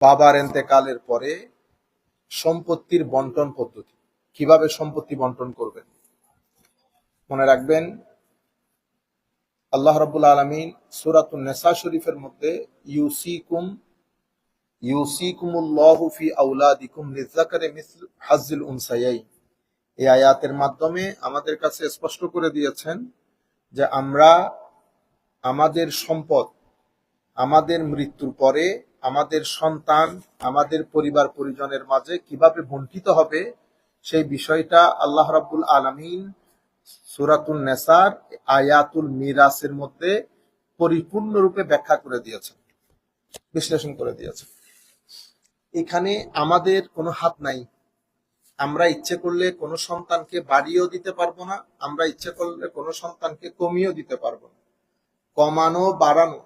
বাবার এন্তেকালের পরে সম্পত্তির বন্টন পদ্ধতি। কীভাবে সম্পত্তি বন্টন করবেন? মনে রাখবেন, আল্লাহ রাব্বুল আলামিন সূরাতুন নেসা শরীফের মধ্যে ইউসিকুম, ইউসিকুমুল্লাহু ফি হাজ্জিল উনসায়াইন। এই আয়াতের মাধ্যমে আমাদের কাছে স্পষ্ট করে দিয়েছেন যে আমরা আমাদের সম্পদ, আমাদের মৃত্যুর পরে আমাদের সন্তান, আমাদের পরিবার পরিজনের মাঝে কীভাবে বন্টিত হবে, সেই বিষয়টা আল্লাহ রাব্বুল আলামিন সুরাতুল নেসার আয়াতুল মিরাসের মধ্যে পরিপূর্ণরূপে ব্যাখ্যা করে দিয়েছেন, বিশ্লেষণ করে দিয়েছেন। এখানে আমাদের কোনো হাত নাই। আমরা ইচ্ছে করলে কোনো সন্তানকে বাড়িয়েও দিতে পারব না, আমরা ইচ্ছে করলে কোনো সন্তানকে কমিয়েও দিতে পারব না। কমানো, বাড়ানো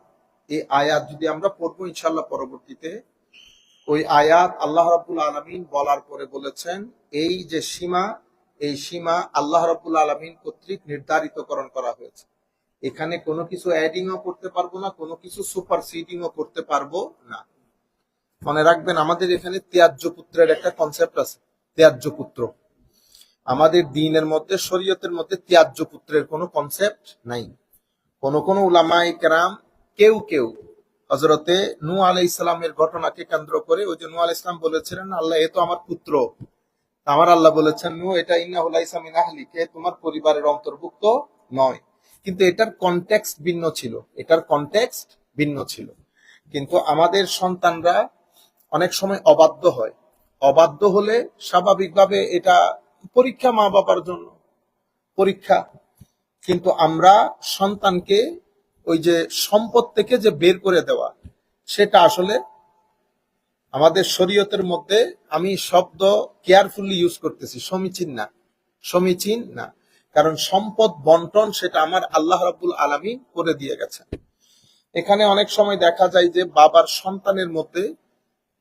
এই আয়াত যদি আমরা পড়ব ইনশাল্লাহ পরবর্তীতে ওই আয়াত আল্লাহ রাব্বুল আলমিন বলার পরে বলেছেন, এই যে সীমা, এই সীমা আল্লাহ রাব্বুল আলমিন কর্তৃক নির্ধারিতকরণ করা হয়েছে। এখানে কোনো কিছু অ্যাডিংও করতে পারব না, কোনো কিছু সুপার সিডিংও করতে পারব না। মনে রাখবেন, আমাদের এখানে ত্যায্য পুত্রের একটা কনসেপ্ট আছে, ত্যায্য পুত্র। আমাদের দিনের মধ্যে, শরীয়তের মধ্যে ত্যায্য পুত্রের কোনো কনসেপ্ট নাই। কোন কোন উলামায়ে কেরাম কেউ কেউ। হজরতে নু আলাই ইসলামের ঘটনাকে কেন্দ্র করে ওই যে নু আলাই ইসলাম বলেছিলেন, আল্লাহ, এ তো আমার পুত্র। আমার আল্লাহ বলেছেন নু এটা ইন্না হুলাইসা মিন আহলিকে, তোমার পরিবারের অন্তর্ভুক্ত নয়। কিন্তু এটার কনটেক্সট ভিন্ন ছিল, এটার কনটেক্সট ভিন্ন ছিল। কিন্তু আমাদের সন্তানরা অনেক সময় অবাধ্য হয়। অবাধ্য হলে স্বাভাবিকভাবে এটা পরীক্ষা মা বাবার জন্য, পরীক্ষা। কিন্তু আমরা সন্তানকে ওই যে সম্পদ থেকে যে বের করে দেওয়া, সেটা আসলে আমাদের শরীয়তের মধ্যে আমি শব্দ কেয়ারফুলি ইউজ করতেছি, সমীচীন না সমীচীন না। কারণ সম্পদ বন্টন সেটা আমার আল্লাহ রাবুল আলামী করে দিয়ে গেছেন। এখানে অনেক সময় দেখা যায় যে বাবার সন্তানের মধ্যে,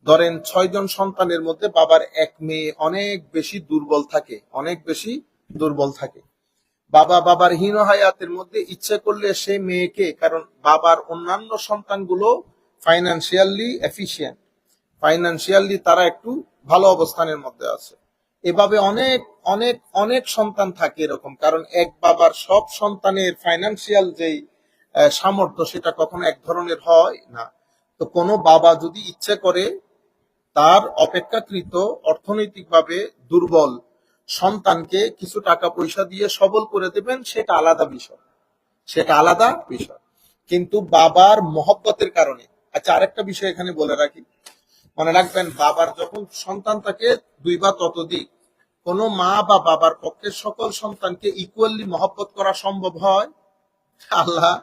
ধরেন ছয়জন সন্তানের মধ্যে বাবার এক মেয়ে অনেক বেশি দুর্বল থাকে, অনেক বেশি দুর্বল থাকে। বাবা বাবার হীন হায়াতের মধ্যে ইচ্ছে করলে সে মেয়েকে, কারণ বাবার অন্যান্য সন্তানগুলো ফাইন্যান্সিয়ালি এফিসিয়েন্ট ফাইন্যান্সিয়ালি তারা একটু ভালো অবস্থানের মধ্যে আছে। এভাবে অনেক অনেক অনেক সন্তান থাকে এরকম, কারণ এক বাবার সব সন্তানের ফাইন্যান্সিয়াল যেই সামর্থ্য সেটা কখনো এক ধরনের হয় না। তো কোনো বাবা যদি ইচ্ছে করে তার অপেক্ষাকৃত অর্থনৈতিকভাবে দুর্বল সন্তানকে কিছু টাকা পয়সা দিয়ে সবল করে দেবেন, সেটা আলাদা বিষয়। সেটা আলাদা বিষয়। কিন্তু বাবার মহব্বতের কারণে আচ্ছা আরেকটা বিষয় এখানে বলে রাখি। মনে রাখবেন, বাবার যখন সন্তান থাকে, দুই বা ততোধিক, কোন মা বা বাবার পক্ষে সকল সন্তানকে ইকুয়ালি মহব্বত করা সম্ভব হয়? আল্লাহ,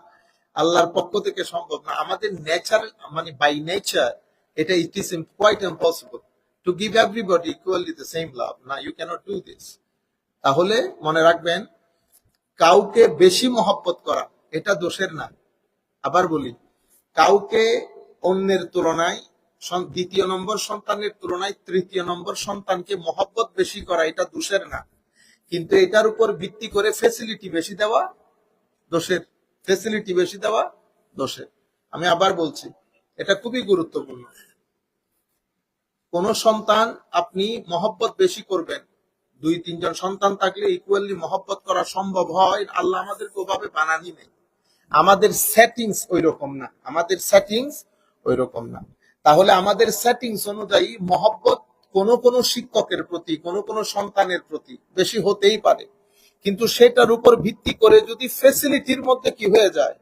আল্লাহর পক্ষ থেকে সম্ভব না। আমাদের নেচার মানে বাই নেচার এটা it is quite impossible to give everybody equally the same love না ইউ ক্যানট ডু দিস তাহলে মনে রাখবেন, কাউকে বেশি মহব্বত করা, এটা দোষের না। আবার বলি, কাউকে অন্যের তুলনায় দ্বিতীয় নম্বর সন্তানের তুলনায় তৃতীয় নম্বর সন্তানকে মহব্বত বেশি করা, এটা দোষের না। কিন্তু এটার উপর ভিত্তি করে ফেসিলিটি বেশি দেওয়া দোষের ফেসিলিটি বেশি দেওয়া দোষের। আমি আবার বলছি, এটা খুবই গুরুত্বপূর্ণ। কোন সন্তান আপনি মহব্বত বেশি করবেন। দুই, তিনজন সন্তান থাকলে ইকুয়ালি মহব্বত করা সম্ভব হয়। আল্লাহ আমাদেরকে ওভাবে বানানি নেই। আমাদের সেটিংস ওই রকম না। আমাদের সেটিংস ওই রকম না। তাহলে আমাদের সেটিংস অনুযায়ী মহব্বত কোন কোন শিক্ষকের প্রতি, কোন কোন সন্তানের প্রতি বেশি হতেই পারে। কিন্তু সেটার উপর ভিত্তি করে যদি ফেসিলিটির মধ্যে কি হয়ে যায়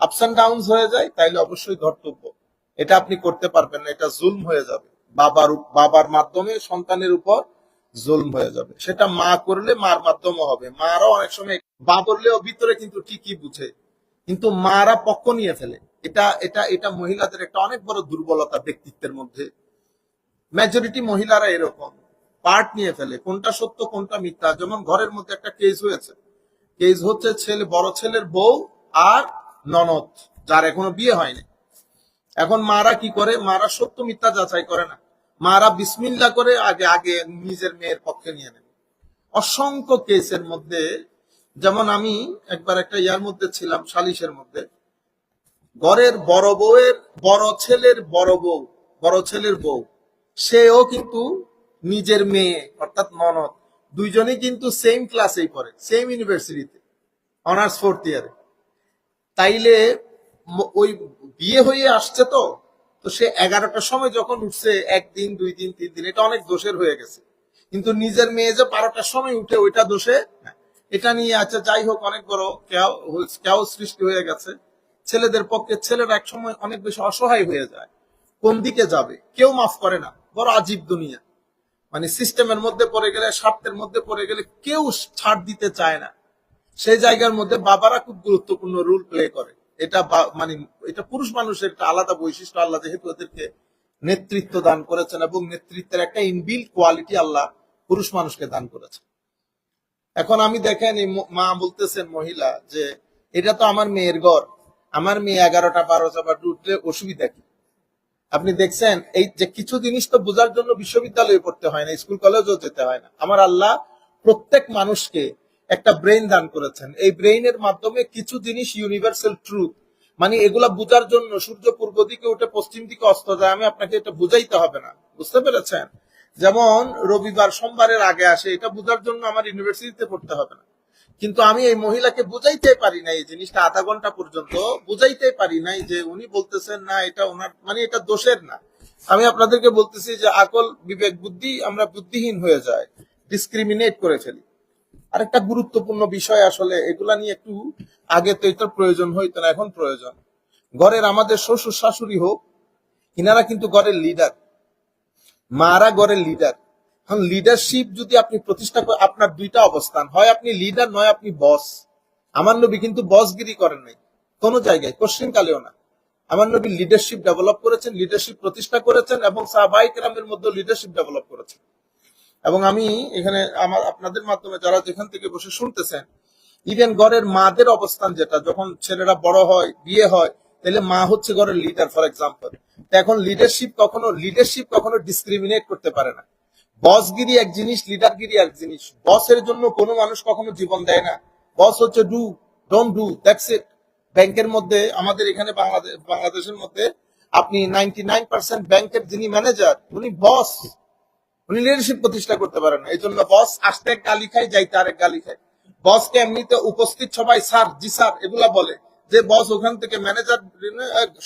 আপস অ্যান্ড ডাউন হয়ে যায়, তাইলে অবশ্যই ধর্তব্য। এটা আপনি করতে পারবেন না। এটা জুলম হয়ে যাবে। বাবার বাবার মাধ্যমে সন্তানের উপর জুলম হয়ে যাবে। সেটা মা করলে মার মাধ্যমে হবে। মারাও অনেক সময় বা করলেও ভিতরে কিন্তু ঠিকই বুঝে। কিন্তু মারা পক্ষ নিয়ে ফেলে। এটা এটা এটা মহিলাদের একটা অনেক বড় দুর্বলতা ব্যক্তিত্বের মধ্যে। মেজরিটি মহিলারা এরকম। পার্ট নিয়ে ফেলে। কোনটা সত্য, কোনটা মিথ্যা? যেমন ঘরের মধ্যে একটা কেস হয়েছে। কেস হচ্ছে ছেলে, বড় ছেলের বউ আর ননদ, যার এখনও বিয়ে হয়নি। এখন মারা কি করে? মারা সত্য, মিথ্যা যাচাই করে না। মারা বিসমিল্লা করে আগে আগে নিজের মেয়ের পক্ষে নিয়ে নেন। অসংখ্য কেসের মধ্যে, যেমন আমি একবার একটা ইয়ার মধ্যে ছিলাম, সালিশের মধ্যে। ঘরের বড় বউয়ের, বড় ছেলের বড় বউ, বড় ছেলের বউ। সেও কিন্তু নিজের মেয়ে, অর্থাৎ ননদ। দুইজনেই কিন্তু সেম ক্লাসেই পড়ে সেম ইউনিভার্সিটিতে অনার্স ফোর্থ ইয়ারে তাইলে ওই বিয়ে হয়ে আসছে তো? তো সে এগারোটার সময় যখন উঠছে একদিন দুই দিন, তিন দিন, এটা অনেক দোষের হয়ে গেছে। কিন্তু নিজের মেয়ে যে বারোটার সময় উঠে, ওইটা দোষে এটা নিয়ে আচ্ছা যাই হোক, অনেক বড় কেউ সৃষ্টি হয়ে গেছে। ছেলেদের পক্ষে ছেলেরা এক সময় অনেক বেশি অসহায় হয়ে যায়। কোন দিকে যাবে? কেউ মাফ করে না। বড় আজীব দুনিয়া। মানে সিস্টেমের মধ্যে পড়ে গেলে, স্বার্থের মধ্যে পড়ে গেলে কেউ ছাড় দিতে চায় না। সেই জায়গার মধ্যে বাবারা খুব গুরুত্বপূর্ণ রোল প্লে করে। এটা মানে এটা পুরুষ মানুষের একটা আলাদা বৈশিষ্ট্য, আল্লাহ যেহেতু ওদেরকে নেতৃত্ব দান করেছেন এবং নেতৃত্বের একটা ইনবিল কোয়ালিটি আল্লাহ পুরুষ মানুষকে দান করেছেন। এখন আমি দেখেন এই মা বলতেছেন মহিলা যে, এটা তো আমার মেয়ের ঘর। আমার মেয়ে এগারোটা, বারোটা বা উঠলে অসুবিধা কি? আপনি দেখছেন, এই যে কিছু জিনিস তো বোঝার জন্য বিশ্ববিদ্যালয়ে পড়তে হয় না, স্কুল কলেজও যেতে হয় না। আমার আল্লাহ প্রত্যেক মানুষকে একটা ব্রেন দান করেছেন। এই ব্রেইনের মাধ্যমে কিছু জিনিস ইউনিভার্সাল ট্রুথ মানে এগুলা বোঝার জন্য সূর্য পূর্ব দিকে উঠে পশ্চিম দিকে অস্ত যায়, আমি আপনাকে এটা বুঝাইতে হবে না। বুঝতে পেরেছেন? যেমন রবিবার সোমবারের আগে আসে, এটা বোঝার জন্য আমার ইউনিভার্সিটিতে পড়তে হবে না। কিন্তু আমি এই মহিলাকে বুঝাইতে পারি না এই জিনিসটা আধা ঘণ্টা পর্যন্ত বুঝাইতে পারি নাই যে উনি বলতেছেন, না, এটা ওনার মানে এটা দোষের না। আমি আপনাদেরকে বলতেছি যে, আকল, বিবেক, বুদ্ধি, আমরা বুদ্ধিহীন হয়ে যায় ডিসক্রিমিনেট করে ফেলি। আরেকটা গুরুত্বপূর্ণ বিষয় আসলে, এগুলা নিয়ে একটু আগে তো এটার প্রয়োজন হইতো না, এখন প্রয়োজন। ঘরের আমাদের শ্বশুর শাশুড়ি হোক, ইনারা কিন্তু ঘরের লিডার মারা ঘরের লিডার এখন লিডারশিপ যদি আপনি প্রতিষ্ঠা করেন, আপনার দুইটা অবস্থান। হয় আপনি লিডার নয় আপনি বস আমার নবী কিন্তু বসগিরি করেন নাই। কোনো জায়গায় কোশ্চিন কালেও না। আমার নবী লিডারশিপ ডেভেলপ করেছেন লিডারশিপ প্রতিষ্ঠা করেছেন এবং সাহবাহিক রামের মধ্যে লিডারশিপ ডেভেলপ করেছেন। এবং আমি এখানে আমার, আপনাদের মাধ্যমে যারা যেখান থেকে বসে শুনতেছেন ইভেন ঘরের মাদের অবস্থান যেটা, যখন ছেলেরা বড় হয়, বিয়ে হয়, তাহলে মা হচ্ছে ঘরের লিডার ফর এক্সাম্পল এখন লিডারশিপ কখনো লিডারশিপ কখনো ডিসক্রিমিনেট করতে পারে না। বসগিরি এক জিনিস লিডারগিরি এক জিনিস। বসের জন্য কোনো মানুষ কখনো জীবন দেয় না। বস হচ্ছে do don't do that's it ব্যাংকের মধ্যে, আমাদের এখানে বাংলাদেশ বাংলাদেশের মধ্যে আপনি নাইনটি নাইন পার্সেন্ট ব্যাংকের যিনি ম্যানেজার উনি বস উনি লিডারশিপ প্রতিষ্ঠা করতে পারেন এই জন্য বস আসতে এক গালি খায়, যাইতে আরেক গালি খায়। বসকে এমনিতে উপস্থিত সবাই স্যার জি স্যার এগুলা বলে যে বস ওখান থেকে ম্যানেজার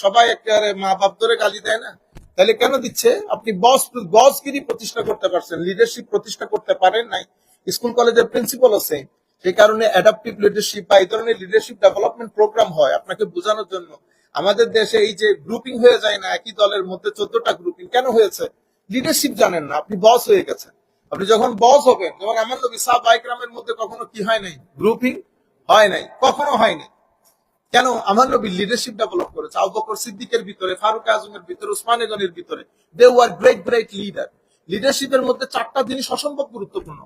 সবাই একেবারে মা বাপ ধরে গালি দেয় না? তাহলে কেন দিচ্ছে? আপনি বস বসগিরি প্রতিষ্ঠা করতে পারছেন? লিডারশিপ প্রতিষ্ঠা করতে পারেন নাই। স্কুল কলেজের প্রিন্সিপাল আছে সেই কারণে অ্যাডাপটিভ লিডারশিপ বা এই ধরনের লিডারশিপ ডেভেলপমেন্ট প্রোগ্রাম হয় আপনাকে বোঝানোর জন্য। আমাদের দেশে এই যে গ্রুপিং হয়ে যায় না, একই দলের মধ্যে চোদ্দটা গ্রুপিং কেন হয়েছে? লিডারশিপ জানেন না, আপনি বস হয়ে গেছেন। আপনি যখন বস হবেন, যেমন আমার নবী সাহ বাইকরামের মধ্যে কখনো কি হয় নাই? গ্রুপিং হয় নাই, কখনো হয়নি কেন? আমার নবী লিডারশিপ ডেভেলপ করেছে। আবু বকর সিদ্দিকের ভিতরে, ফারুক আজমের ভিতরে, উসমান গনির ভিতরে they were great great leader লিডারশিপের মধ্যে চারটা জিনিস অসম্ভব গুরুত্বপূর্ণ।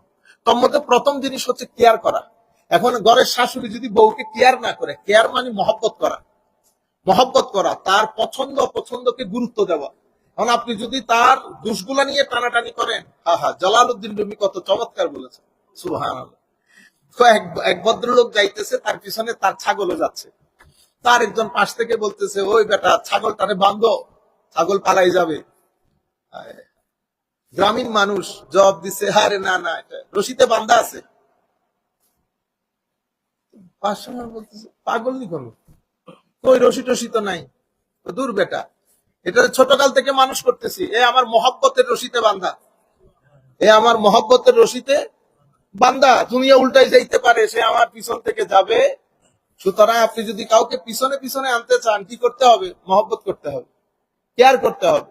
তোর মধ্যে প্রথম জিনিস হচ্ছে কেয়ার করা। এখন ঘরের শাশুড়ি যদি বউকে কেয়ার না করে কেয়ার মানে মহব্বত করা। মহব্বত করা, তার পছন্দ অপছন্দকে গুরুত্ব দেওয়া। এখন আপনি যদি তার দুষ্গুলা নিয়ে টানাটানি করেন হা হা জালালউদ্দিন রুমি কত চমৎকার বলেছে। সুহান এক ভদ্রলোক যাইতেছে, তার পিছনে তার ছাগলও যাচ্ছে। তার একজন পাশ থেকে বলতেছে, ওই বেটা ছাগল টানে বান্ধো ছাগল পালাই যাবে। গ্রামীণ মানুষ জবাব দিছে, আরে না না রশিতে বান্ধা আছে। পাঁচশো বলতেছে, পাগল নি কোনো? কই রশি টসি তো নাই। দূর বেটা। এটা ছোটকাল থেকে মানুষ করতেছি। এ আমার মহাব্বতের রশিতে বান্ধা এ আমার মহাব্বতের রশিতে বান্দা। দুনিয়া উল্টাই যাইতে পারে, সে আমার পিছন থেকে যাবে। সুতরাং আপনি যদি কাউকে পিছনে পিছনে আনতে চান, কি করতে হবে? মহব্বত করতে হবে। কেয়ার করতে হবে।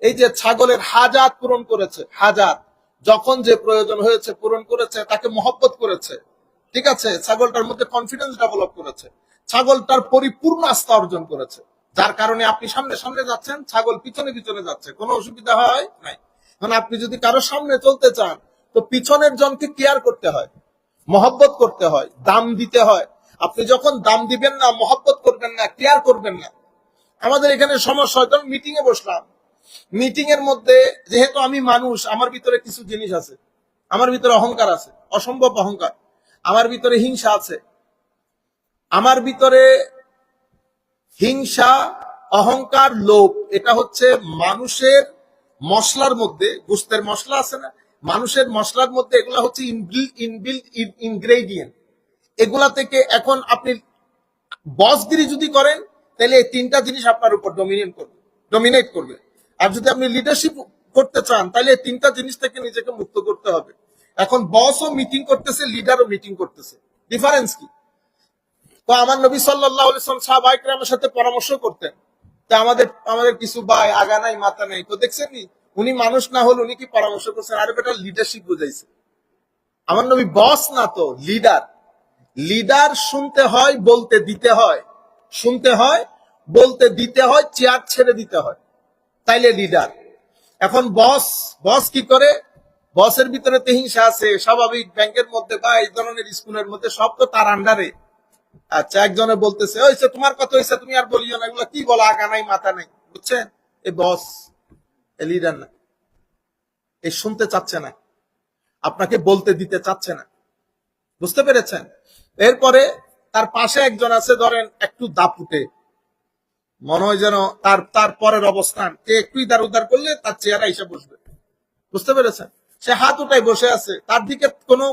এই যে ছাগলের হাজাত পূরণ করেছে, হাজাত। যখন যে প্রয়োজন হয়েছে পূরণ করেছে, তাকে মহব্বত করেছে। ঠিক আছে? ছাগলটার মধ্যে কনফিডেন্স ডেভেলপ করেছে। ছাগলটার পরিপূর্ণ আস্থা অর্জন করেছে। যার কারণে আপনি সামনে সামনে যাচ্ছেন, ছাগল পিছনে পিছনে যাচ্ছে। কোনো অসুবিধা হয়? নাই। মানে আপনি যদি কারও সামনে চলতে চান, তো পিছনের জনকে কেয়ার করতে হয়, মহব্বত করতে হয়, দাম দিতে হয়। আপনি যখন দাম দিবেন না, মহব্বত করবেন না কেয়ার করবেন না। আমাদের এখানে সমস্যা হয়। মিটিং এ বসলাম। মিটিং এর মধ্যে যেহেতু আমি মানুষ, আমার ভিতরে কিছু জিনিস আছে। আমার ভিতরে অহংকার আছে। অসম্ভব অহংকার। আমার ভিতরে হিংসা আছে। আমার ভিতরে হিংসা, অহংকার, লোভ, এটা হচ্ছে মানুষের মশলার মধ্যে, গুস্তের মশলা আছে না? মানুষের মশলার মধ্যে এগুলা হচ্ছে ইনবিল ইনবিল ইনগ্রেডিয়েন্ট এগুলা থেকে এখন আপনি বসগিরি যদি করেন, তাহলে এই তিনটা জিনিস আপনার উপর ডমিনেট করবে ডমিনেট করবে। আর যদি আপনি লিডারশিপ করতে চান, তাহলে এই তিনটা জিনিস থেকে নিজেকে মুক্ত করতে হবে। এখন বসও মিটিং করতেছে লিডারও মিটিং করতেছে। ডিফারেন্স কি? তো আমার নবী সাল্লাহ সাহাবাইকরামের সাথে পরামর্শ করতেন। তা আমাদের আমাদের কিছু ভাই, আগা নাই মাথা নাই, তো দেখছেন উনি মানুষ না হল উনি কি পরামর্শ করছেন? আরে বেটা লিডারশিপ বুঝাইছে। আমার নবী বস না তো লিডার লিডার শুনতে হয়, বলতে দিতে হয়। শুনতে হয়, বলতে দিতে হয়, চেয়ার ছেড়ে দিতে হয়। তাইলে লিডার এখন বস বস কি করে? বসের ভিতরে হিংসা আছে, স্বাভাবিক ব্যাংকের মধ্যে বা এই ধরনের স্কুলের মধ্যে সব তো তার আন্ডারে আচ্ছা একজনে বলতেছে ওইসে তোমার কথা হয়েছে তুমি আর বলিও না, এগুলো কি বলো? আগা নাই, মাথা নাই। বুঝছেন? এ বস, এ লিডার না। এ শুনতে চাচ্ছে না। আপনাকে বলতে দিতে চাচ্ছে না। বুঝতে পেরেছেন? এরপরে তার পাশে একজন আছে, ধরেন, একটু দাপুটে। মনে হয় যেন তার তার পরের অবস্থান। কে একটু ইদার উদার করলে তার চেহারা এসে বসবে। বুঝতে পেরেছেন? সে হাত উঠাই বসে আছে। তার দিকে কোনো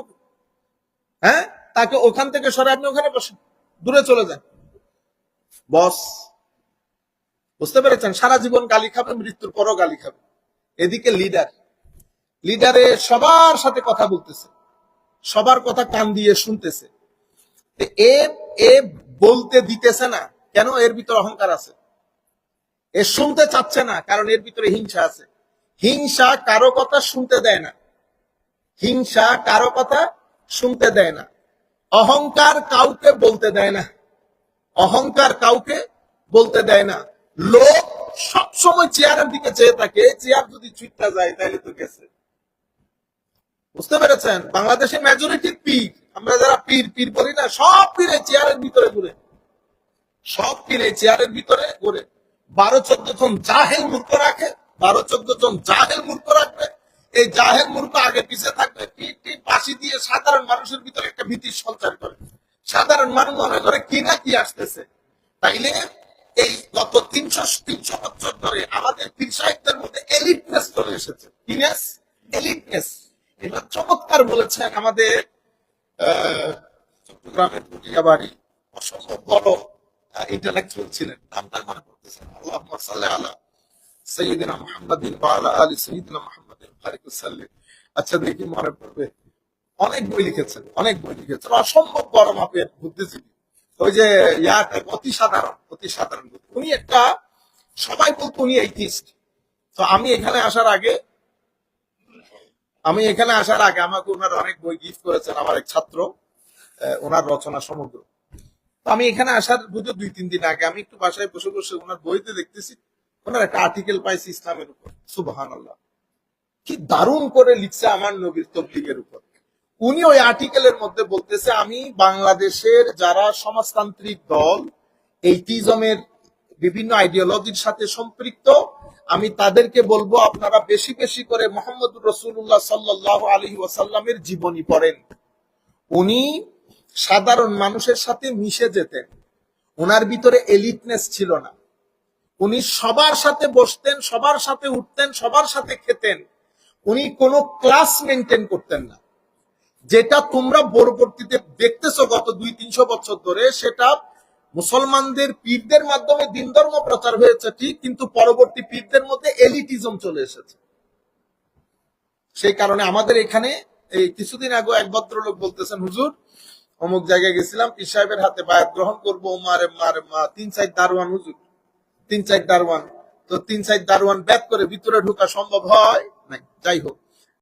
হ্যাঁ? তাকে ওখান থেকে সরে আপনি ওখানে বসেন। দূরে চলে যান। বস, বুঝতে পেরেছেন? সারা জীবন গালি খাবে, মৃত্যুর পরও গালি খাবে। এদিকে লিডার লিডারে সবার সাথে কথা বলতেছে। সবার কথা কান দিয়ে শুনতেছে। এ এ বলতে দিতেছে না, কেন এর ভিতরে অহংকার আছে? এ শুনতে চাচ্ছে না, কারণ এর ভিতরে হিংসা আছে। হিংসা কারও কথা শুনতে দেয় না। হিংসা কারও কথা শুনতে দেয় না। অহংকার কাউকে বলতে দেয় না। অহংকার কাউকে বলতে দেয় না। লোক সবসময় চেয়ারের দিকে চেয়ে থাকে, চেয়ার যদি চুইটা যায় তাহলে তো গেছে। বুঝতে পেরেছেন? বাংলাদেশে মেজরিটি পীর, আমরা যারা পীর পীর বলি না, সব পীরে চেয়ারের ভিতরে ঘুরে। সব পীরে চেয়ারের ভিতরে ঘুরে। বারো চোদ্দ জন জাহেল মূর্খ রাখে, বারো চোদ্দ জন জাহেল মূর্খ রাখবে এই জাহেল মূর্খ আগে পিছিয়ে থাকবে। পিঠ টিপ বাসি দিয়ে সাধারণ মানুষের ভিতরে একটা ভীতির সঞ্চার করে। সাধারণ মানুষ মনে করে, কি না কি আসতেছে? তাইলে এই গত তিনশো তিনশো বছর ধরে আমাদের পীর সাহিত্যের মধ্যে এলিটনেস চলে এসেছে। কিনেস এলিটনেস এটা চমৎকার বলেছেন আমাদের চট্টগ্রামের পুটিয়া বাড়ি অসম্ভব বড় ইন্টালেকচুয়াল ছিলেন। নামটা মনে করতেছেন আল্লাহ সাল্লাহ আলা সৈয়দিনা মোহাম্মদিন ওয়ালা আলী মোহাম্মদিন ফারিকুল সাল্লিম আচ্ছা দেখি মনে পড়বে। অনেক বই লিখেছেন, অনেক বই লিখেছেন। অসম্ভব বড় মাপের বুদ্ধিজীবী। ওই যে ইয়াটা অতি সাধারণ অতি সাধারণ উনি একটা, সবাই বলতো উনি এইটিস্ট তো আমি এখানে আসার আগে, আমি এখানে আসার আগে আমাকে ওনার অনেক বই গিফট করেছেন, আমার এক ছাত্র ওনার রচনা সমগ্র। তো আমি এখানে আসার বুঝে দুই, তিন দিন আগে, আমি একটু বাসায় বসে বসে ওনার বইতে দেখতেছি, ওনার একটা আর্টিকেল পাইছি ইসলামের উপর সুবাহান আল্লাহ কি দারুণ করে লিখছে আমার নবীর তবলিগের উপর। উনি ওই আর্টিকেলের মধ্যে বলতেছে, আমি বাংলাদেশের যারা সমাজতান্ত্রিক দল এইটিজমের বিভিন্ন আইডিওলজির সাথে সম্পৃক্ত, আমি তাদেরকে বলব, আপনারা বেশি বেশি করে মোহাম্মদ রসুল্লাহ সাল্লাহ আলহি ওয়াসাল্লামের জীবনী পড়েন। উনি সাধারণ মানুষের সাথে মিশে যেতেন। ওনার ভিতরে এলিটনেস ছিল না। উনি সবার সাথে বসতেন, সবার সাথে উঠতেন, সবার সাথে খেতেন। উনি কোনো ক্লাস মেনটেন করতেন না। যেটা তোমরা পরবর্তীতে দেখতেছো গত দুই, তিনশো বছর ধরে, সেটা মুসলমানদের পীরদের মাধ্যমে দিন ধর্ম প্রচার হয়েছে ঠিক, কিন্তু পরবর্তী পীরদের মধ্যে এলিটিজম চলে এসেছে। সেই কারণে আমাদের এখানে এই কিছুদিন আগে এক ভদ্রলোক বলতেছেন, হুজুর, অমুক জায়গায় গেছিলাম, পীর সাহেবের হাতে বায়াত গ্রহণ করব মারে মারে মা তিন সাইড দারোয়ান, হুজুর, তিন সাইড দারোয়ান। তো তিন সাইড দারোয়ান ব্যাক করে ভিতরে ঢোকা সম্ভব হয়? যাই হোক।